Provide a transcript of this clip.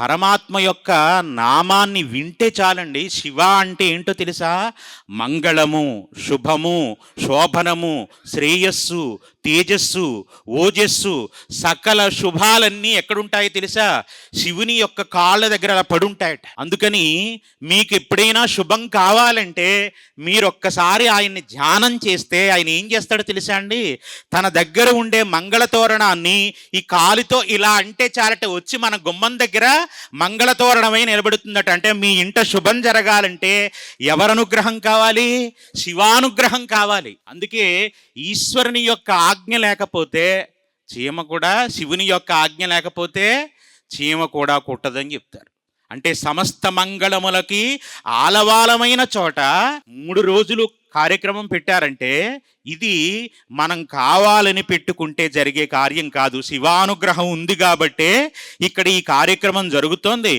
పరమాత్మ యొక్క నామాన్ని వింటే చాలండి. శివ అంటే ఏంటో తెలుసా? మంగళము శుభము శోభనము శ్రేయస్సు తేజస్సు ఓజస్సు సకల శుభాలన్నీ ఎక్కడుంటాయో తెలుసా? శివుని యొక్క కాళ్ళ దగ్గర అలా పడుంటాయట. అందుకని మీకు ఎప్పుడైనా శుభం కావాలంటే మీరు ఒక్కసారి ఆయన్ని ధ్యానం చేస్తే ఆయన ఏం చేస్తాడో తెలుసా అండి? తన దగ్గర ఉండే మంగళ తోరణాన్ని ఈ కాలుతో ఇలా అంటే చాలట వచ్చి మన గుమ్మం దగ్గర మంగళతోరణమై నిలబడుతుందట. అంటే మీ ఇంట శుభం జరగాలంటే ఎవరనుగ్రహం కావాలి? శివానుగ్రహం కావాలి. అందుకే ఈశ్వరుని యొక్క ఆజ్ఞ లేకపోతే చీమ కూడా శివుని యొక్క ఆజ్ఞ లేకపోతే చీమ కూడా కుట్టదని చెప్తారు. అంటే సమస్త మంగళములకి ఆలవాలమైన చోట మూడు రోజులు కార్యక్రమం పెట్టారంటే ఇది మనం కావాలని పెట్టుకుంటే జరిగే కార్యం కాదు. శివానుగ్రహం ఉంది కాబట్టే ఇక్కడ ఈ కార్యక్రమం జరుగుతోంది.